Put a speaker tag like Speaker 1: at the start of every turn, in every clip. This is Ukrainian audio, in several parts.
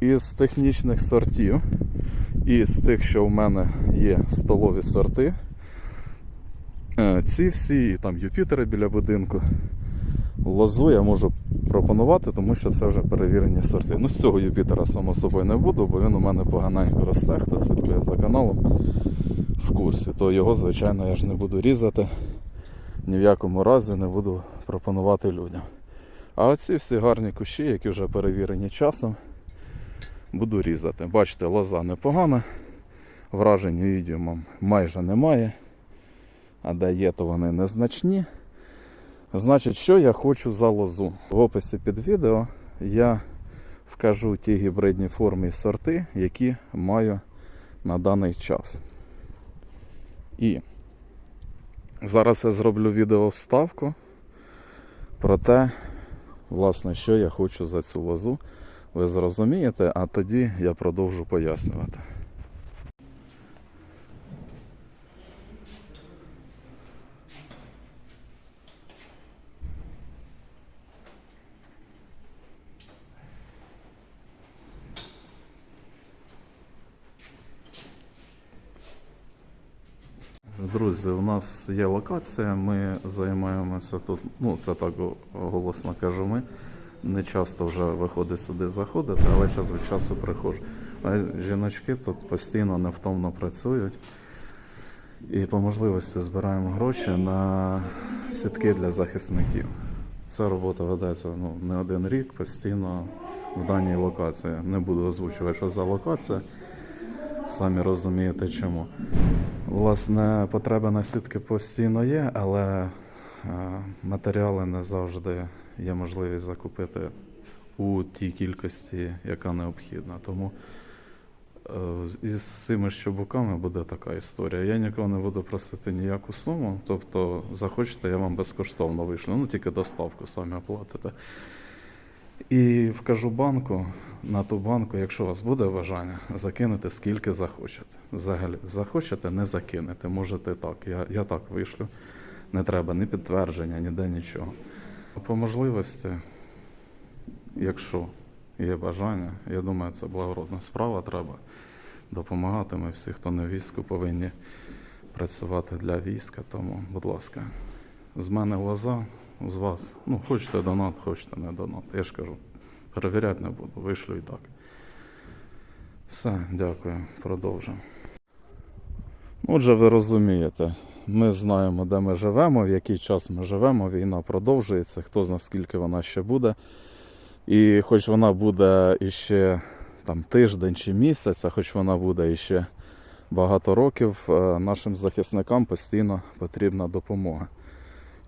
Speaker 1: Із технічних сортів і з тих, що в мене є столові сорти, е, ці всі, там Юпітери біля будинку, лозу я можу пропонувати, тому що це вже перевірені сорти. Ну, з цього Юпітера, само собою, не буду, бо він у мене поганенько росте, хто слідкує за каналом в курсі, то його, звичайно, я ж не буду різати, ні в якому разі не буду пропонувати людям. А оці всі гарні кущі, які вже перевірені часом, буду різати. Бачите, лоза непогана, вражень відео майже немає. А де є, то вони незначні. Значить, що я хочу за лозу? В описі під відео я вкажу ті гібридні форми і сорти, які маю на даний час. І зараз я зроблю відео вставку про те, власне, що я хочу за цю лозу. Ви зрозумієте, а тоді я продовжу пояснювати. Друзі, у нас є локація, ми займаємося тут, ну це так голосно кажу ми. Не часто вже виходить сюди заходити, але час від часу приходжу. А жіночки тут постійно невтомно працюють і по можливості збираємо гроші на сітки для захисників. Ця робота ведеться ну, не один рік, постійно в даній локації. Не буду озвучувати, що за локація. Самі розумієте чому. Власне, потреба на сітки постійно є, але е, матеріали не завжди є можливість закупити у тій кількості, яка необхідна. Тому е, із цими щобуками буде така історія. Я нікого не буду просити ніяку суму. Тобто, захочете, я вам безкоштовно вишлю. Ну тільки доставку самі оплатите. І вкажу банку на ту банку, якщо у вас буде бажання, закинете скільки захочете. Взагалі, захочете, не закинете. Можете так. Я, я так вишлю. Не треба ні підтвердження, ніде нічого. По можливості, якщо є бажання, я думаю, це благородна справа. Треба допомагати. Ми всі, хто не війську, повинні працювати для війська. Тому, будь ласка, з мене лоза, з вас. Ну, хочете донат, хочете не донат. Я ж кажу, перевіряти не буду, вишлю і так. Все, дякую, продовжуємо. Отже, ви розумієте, ми знаємо, де ми живемо, в який час ми живемо, війна продовжується, хто знає, скільки вона ще буде. І хоч вона буде іще там, тиждень чи місяць, а хоч вона буде іще багато років, е, нашим захисникам постійно потрібна допомога.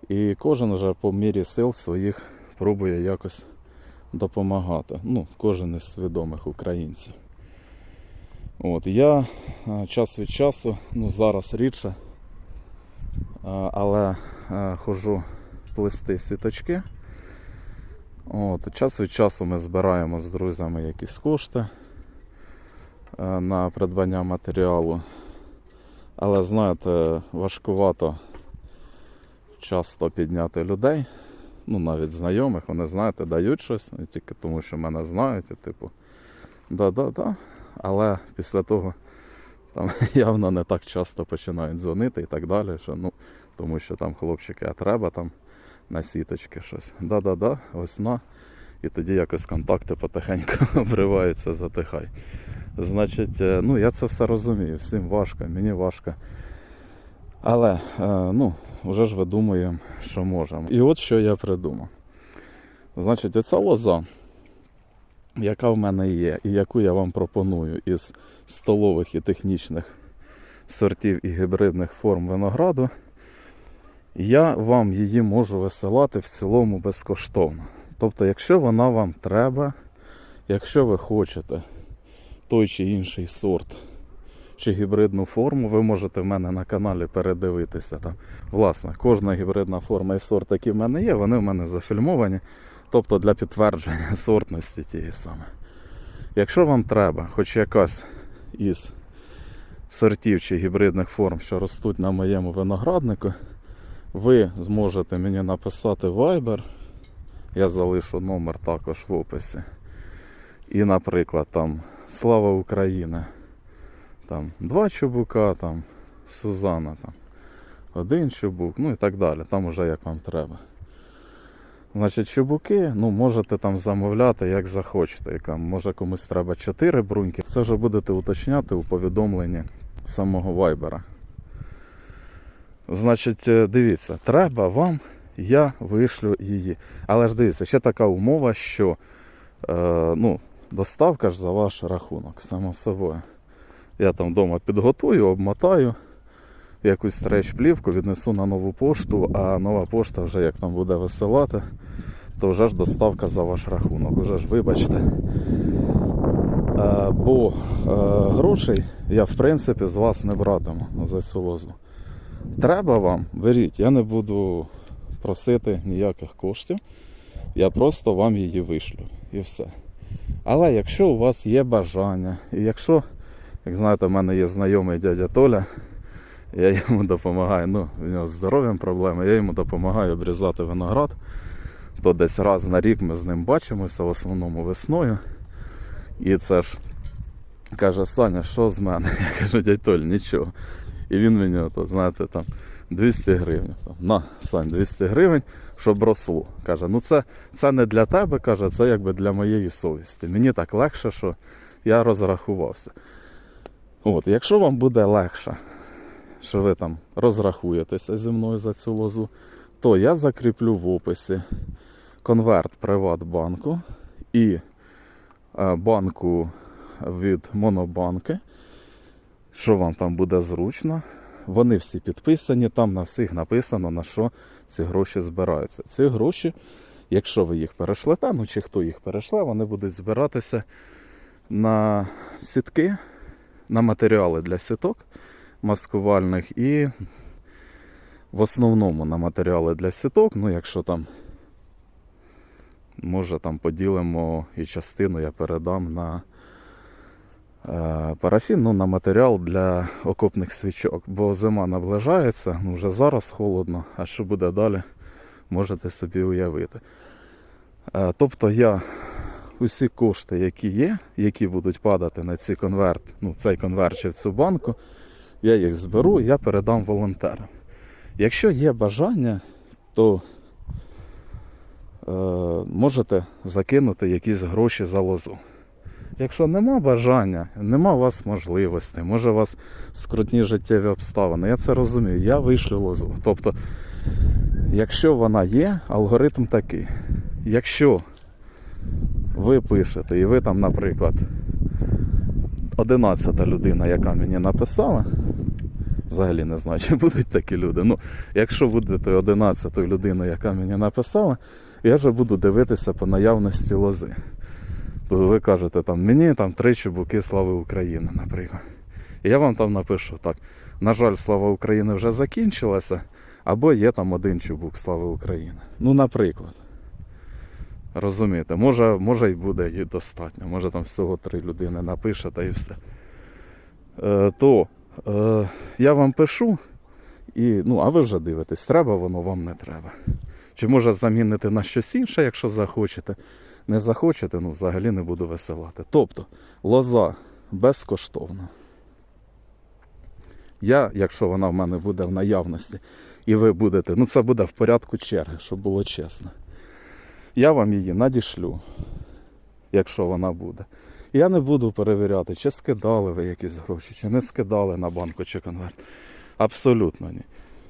Speaker 1: І кожен вже по мірі сил своїх пробує якось допомагати. Ну, кожен із свідомих українців. От, я е, час від часу, ну зараз рідше, але е, ходжу плести сіточки. От, час від часу ми збираємо з друзями якісь кошти е, на придбання матеріалу. Але знаєте, важкувато часто підняти людей, ну навіть знайомих, вони знаєте, дають щось, не тільки тому, що мене знають, і типу, да-да-да. Але після того там явно не так часто починають дзвонити і так далі. Що, ну, тому що там хлопчики, а треба там на сіточки щось. Да-да-да, ось на. І тоді якось контакти потихеньку обриваються, затихай. Значить, е, ну я це все розумію, всім важко, мені важко. Але е, ну, вже ж видумуємо, що можемо. І от що я придумав. Значить, оця лоза, яка в мене є, і яку я вам пропоную із столових і технічних сортів і гібридних форм винограду, я вам її можу висилати в цілому безкоштовно. Тобто, якщо вона вам треба, якщо ви хочете той чи інший сорт чи гібридну форму, ви можете в мене на каналі передивитися. Там, власне, кожна гібридна форма і сорт, які в мене є, вони в мене зафільмовані. Тобто для підтвердження сортності тієї саме. Якщо вам треба хоч якась із сортів чи гібридних форм, що ростуть на моєму винограднику, ви зможете мені написати Viber. Я залишу номер також в описі. і, наприклад, там Слава Україна, там два чубука, там Сузана, там один чубук, ну і так далі. Там уже як вам треба. Значить, чубуки, ну, можете там замовляти, як захочете. Яка, може комусь треба 4 бруньки. Це вже будете уточняти у повідомленні самого вайбера. Значить, е, дивіться, треба вам, я вишлю її. Але ж дивіться, ще така умова, що е, ну, доставка ж за ваш рахунок, само собою. Я там вдома підготую, обмотаю якусь стреч плівку, віднесу на нову пошту, а нова пошта вже як там буде висилати, то вже ж доставка за ваш рахунок. Уже ж вибачте. Е, бо е, грошей я в принципі з вас не братиму за цю лозу. Треба вам, беріть, я не буду просити ніяких коштів. Я просто вам її вишлю і все. Але якщо у вас є бажання, і якщо, як знаєте, в мене є знайомий дядя Толя, я йому допомагаю, ну, у нього з здоров'ям проблеми, я йому допомагаю обрізати виноград. То десь раз на рік ми з ним бачимося, в основному весною. І це ж каже, Саня, що з мене? Я кажу, дядь Толь, нічого. І він мені, ото, знаєте, там 200 гривень. Там, на, Сань, 200 гривень, щоб росло. Каже, ну це, це не для тебе, каже, це якби для моєї совісті. Мені так легше, що я розрахувався. От, якщо вам буде легше, що ви там розрахуєтеся зі мною за цю лозу, то я закріплю в описі конверт Приватбанку і е, банку від Монобанки. Що вам там буде зручно? Вони всі підписані, там на всіх написано, на що ці гроші збираються. Ці гроші, якщо ви їх перешлете, ну чи хто їх перешле, вони будуть збиратися на сітки, на матеріали для сіток маскувальних і в основному на матеріали для сіток. Ну, якщо там, може, там поділимо і частину я передам на е, парафін, ну, на матеріал для окопних свічок. Бо зима наближається, ну вже зараз холодно, а що буде далі, можете собі уявити. Е, тобто я усі кошти, які є, які будуть падати на ці конверт, ну, цей конверт чи в цю банку, я їх зберу, я передам волонтерам. Якщо є бажання, то е, можете закинути якісь гроші за лозу. Якщо нема бажання, нема у вас можливості, може у вас скрутні життєві обставини, я це розумію, я вишлю лозу. Тобто, якщо вона є, алгоритм такий. Якщо ви пишете, і ви там, наприклад, 11 людина, яка мені написала, взагалі не знаю, чи будуть такі люди. Ну, якщо будете 11 людиною, яка мені написала, я вже буду дивитися по наявності лози. То ви кажете, там, мені там три чубуки Слави України, наприклад. І я вам там напишу так. На жаль, слава України вже закінчилася, або є там один чубук Слави України. Ну, наприклад. Розумієте, може, може і буде і достатньо. Може там всього три людини напише та і все. Е, то е, я вам пишу, і, ну, а ви вже дивитесь, треба воно вам не треба. Чи може замінити на щось інше, якщо захочете. Не захочете, ну взагалі не буду висилати. Тобто, лоза безкоштовна. Я, якщо вона в мене буде в наявності, і ви будете, ну це буде в порядку черги, щоб було чесно. Я вам її надішлю, якщо вона буде. Я не буду перевіряти, чи скидали ви якісь гроші, чи не скидали на банку чи конверт. Абсолютно ні.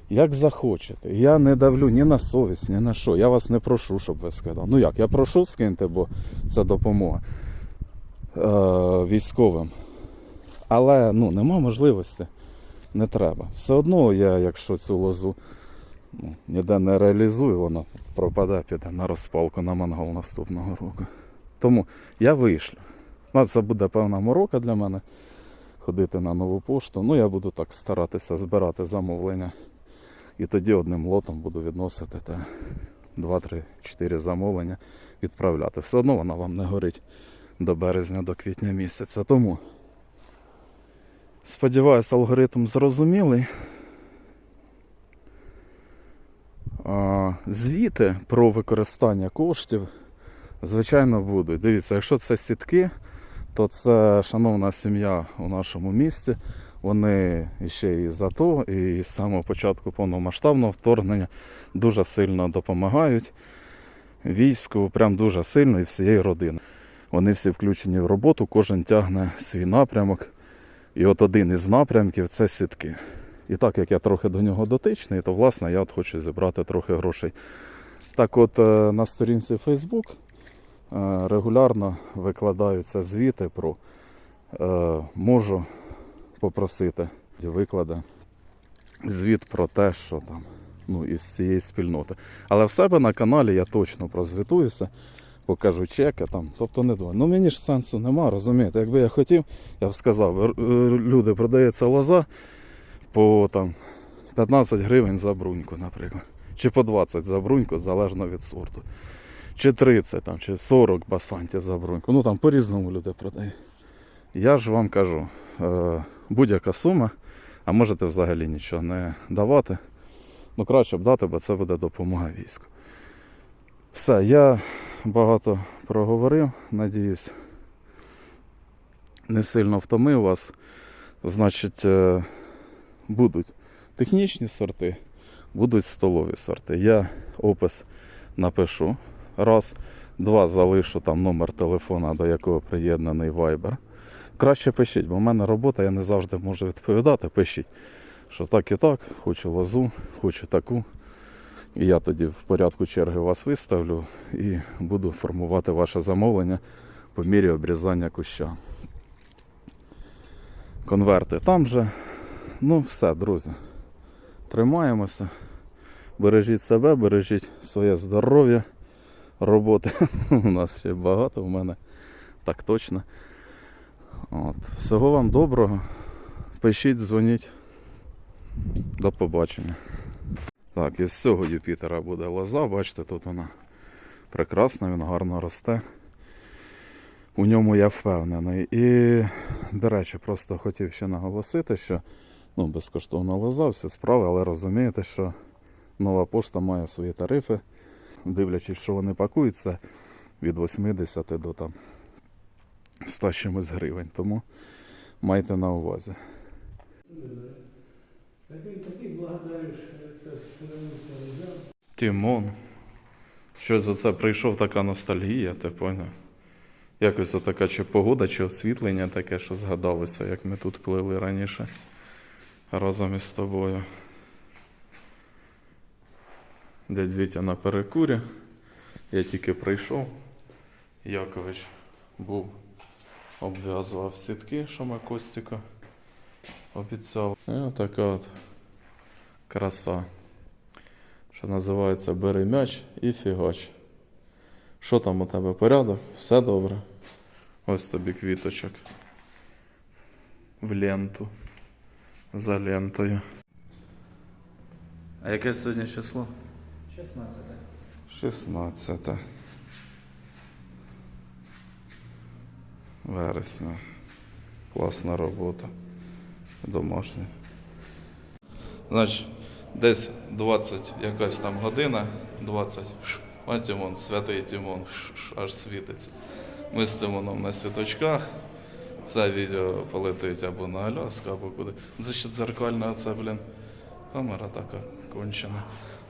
Speaker 1: Як захочете. Я не давлю ні на совість, ні на що. Я вас не прошу, щоб ви скидали. Ну як, я прошу скиньте, бо це допомога е, військовим. Але ну, нема можливості, не треба. Все одно я, якщо цю лозу ніде не реалізую, вона пропаде, піде на розпалку на мангал наступного року. Тому я вишлю. Ну, це буде певна морока для мене ходити на нову пошту. Ну, я буду так старатися збирати замовлення. І тоді одним лотом буду відносити та 2-3-4 замовлення відправляти. Все одно вона вам не горить до березня, до квітня місяця. Тому сподіваюся, алгоритм зрозумілий. А, Звіти про використання коштів Звичайно, будуть. Дивіться, якщо це сітки, то це шановна сім'я у нашому місті. Вони ще і з АТО, і з самого початку повномасштабного вторгнення дуже сильно допомагають війську, прям дуже сильно і всієї родини. Вони всі включені в роботу, кожен тягне свій напрямок. І от один із напрямків це сітки. І так як я трохи до нього дотичний, то власне я от хочу зібрати трохи грошей. Так от е, на сторінці Facebook е, регулярно викладаються звіти про е, можу попросити викладе звіт про те, що там ну, із цієї спільноти. Але в себе на каналі я точно прозвітуюся, покажу чеки там. Тобто не думаю. Ну мені ж сенсу нема, розумієте. Якби я хотів, я б сказав, люди, продається лоза по там 15 гривень за бруньку, наприклад. Чи по 20 за бруньку, залежно від сорту. Чи 30, там, чи 40 басантів за бруньку. Ну там по-різному люди продають. Я ж вам кажу, е, будь-яка сума, а можете взагалі нічого не давати. Ну, краще б дати, бо це буде допомога війську. Все, я багато проговорив, надіюсь, не сильно втомив вас. Значить, е, будуть технічні сорти, будуть столові сорти. Я опис напишу. Раз, два, залишу там номер телефона, до якого приєднаний Viber. Краще пишіть, бо в мене робота, я не завжди можу відповідати. Пишіть, що так і так, хочу лозу, хочу таку. І я тоді в порядку черги вас виставлю і буду формувати ваше замовлення по мірі обрізання куща. Конверти там же. Ну, все, друзі. Тримаємося. Бережіть себе, бережіть своє здоров'я. Роботи у нас ще багато, у мене так точно. От. Всього вам доброго. Пишіть, дзвоніть. До побачення. Так, із цього Юпітера буде лоза, бачите, тут вона прекрасна, він гарно росте. У ньому я впевнений. І, до речі, просто хотів ще наголосити, що ну, безкоштовна лоза, всі справи, але розумієте, що нова пошта має свої тарифи, дивлячись, що вони пакують, це від 80 до там 100 чимось гривень. Тому майте на увазі. Тімон. Щось за це прийшов така ностальгія, ти поняв? Якось така чи погода, чи освітлення таке, що згадалося, як ми тут плили раніше разом із тобою. Дядь Вітя на перекурі. Я тільки прийшов. Якович був, обв'язував сітки, що ми Костіка обіцяв. І отака от краса що називається Бери м'яч і фігач. Що там у тебе порядок? Все добре. Ось тобі квіточок. В ленту. За лентою. А яке сьогодні число?
Speaker 2: 16.
Speaker 1: 16 вересня. Класна робота. Домашня. Значить, десь 20 якась там година, 20. А Тимон, святий Тимон, аж світиться. Ми з Тимоном на світочках. Це відео полетить або на Аляску, або куди. Це ще дзеркальна, це, блін, камера така кончена.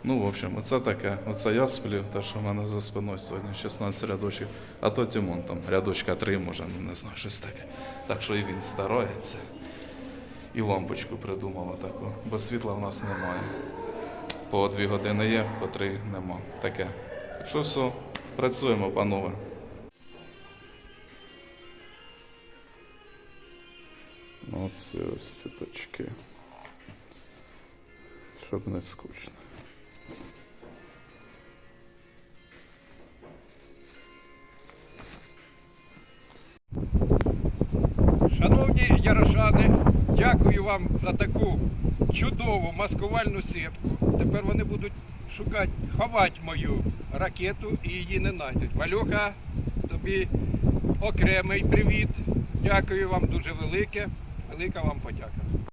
Speaker 1: Ну, в общем, оце таке. Оце я сплю, те, що в мене за спиною сьогодні 16 рядочків. А то Тимон там рядочка 3, може, ну не знаю, щось таке. Так що і він старається. І лампочку придумала таку, бо світла в нас немає. По дві години є, по три нема. Таке. Так що все, працюємо, панове. Ось ось сіточки. Щоб не скучно.
Speaker 3: Шановні ярошани, дякую вам за таку чудову маскувальну сітку. Тепер вони будуть шукати, ховати мою ракету і її не знайдуть. Валюха, тобі окремий привіт. Дякую вам дуже велике. Велика вам подяка.